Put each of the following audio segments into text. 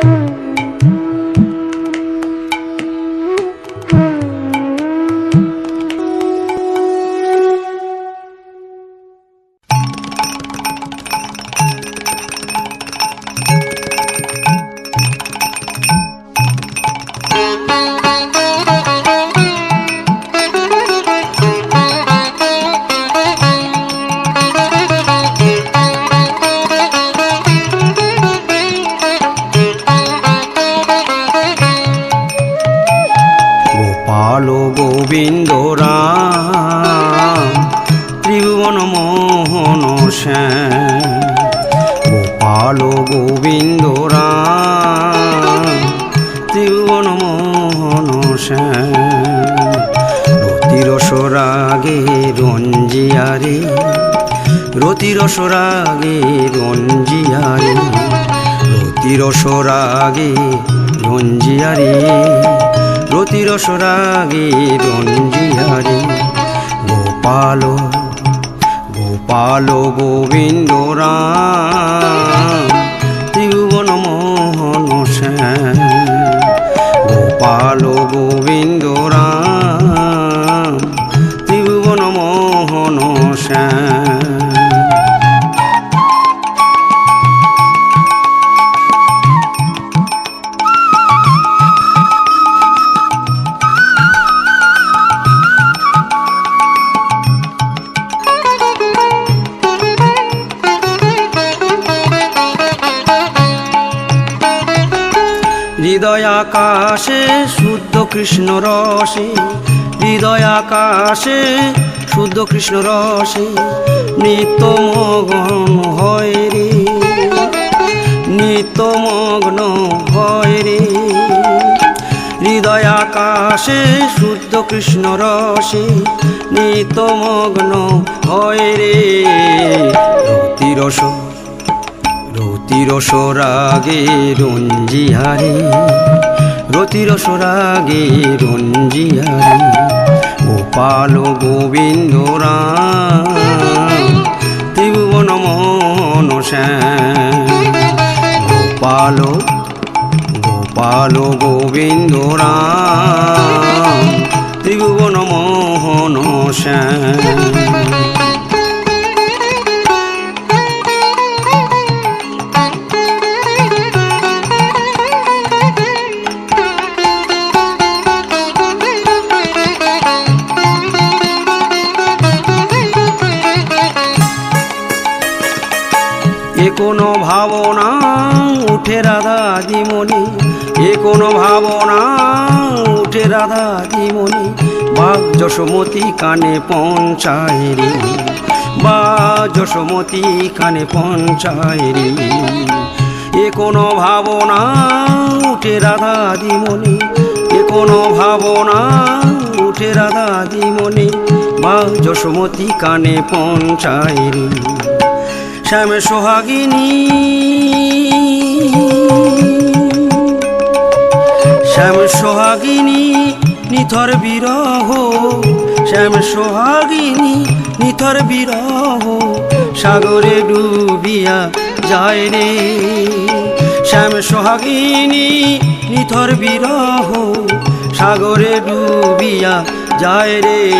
গোপাল ত্রিভুবন মোহন শ্যাম গোপাল গোবিন্দ ত্রিভুবন মোহন রতিরস রাগে রঞ্জিয়ারে, রতিরস রাগে রঞ্জিয়ারে, রতিরস রাগে রঞ্জিয়ারে, রতিরস রাগে রঞ্জিয়ারে, গোপাল গোপাল গোবিন্দ রাম ত্রিভুবন মোহন শ্যাম গোপাল গোবিন্দ হৃদয় আকাশে শুদ্ধ কৃষ্ণ রসে, হৃদয় আকাশে শুদ্ধ কৃষ্ণ রসে, নিত্য মগ্ন হয় রে, নিত্য মগ্ন হয় রে। হৃদয় আকাশে শুদ্ধ কৃষ্ণ রসে নিত মগ্ন হয় রে। রতিরস রতিরস রাগে রঞ্জিহারে রতিরস রাগে রঞ্জিহারে গোপাল গোবিন্দ রাম ত্রিভুবন মোহন গোপাল গোপাল গোবিন্দ রাম ত্রিভুবন মোহন শ্যাম কোনো ভাবনা, উঠে রাধা দিমণি। এ কোনো ভাবনা, উঠে রাধা দিমণি। বাঘ যশোমতি কানে পঞ্চায় রে। বা যশোমতি কানে পঞ্চায় রে। এ কোনো ভাবনা, উঠে রাধা দিমণি। এ কোনো ভাবনা, উঠে রাধা দিমণি। বা যশোমতি কানে পঞ্চায় রে। শ্যাম সোহাগিনী। শ্যাম সোহাগিনী, নিথর বিরহ। শ্যাম সোহাগিনী, নিথর বিরহ। সাগরে ডুবিয়া যায় রে। শ্যাম সোহাগিনী, নিথর বিরহ। সাগরে ডুবিয়া যায় রে।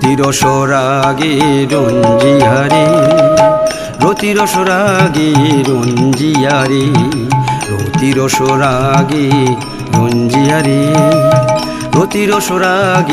তিরস হারে রাগে রঞ্জিয়ারে রঞ্জি রাগে রঞ্জিয়ারে রতিরস রঞ্জি রঞ্জিয়ারে রতির রাগে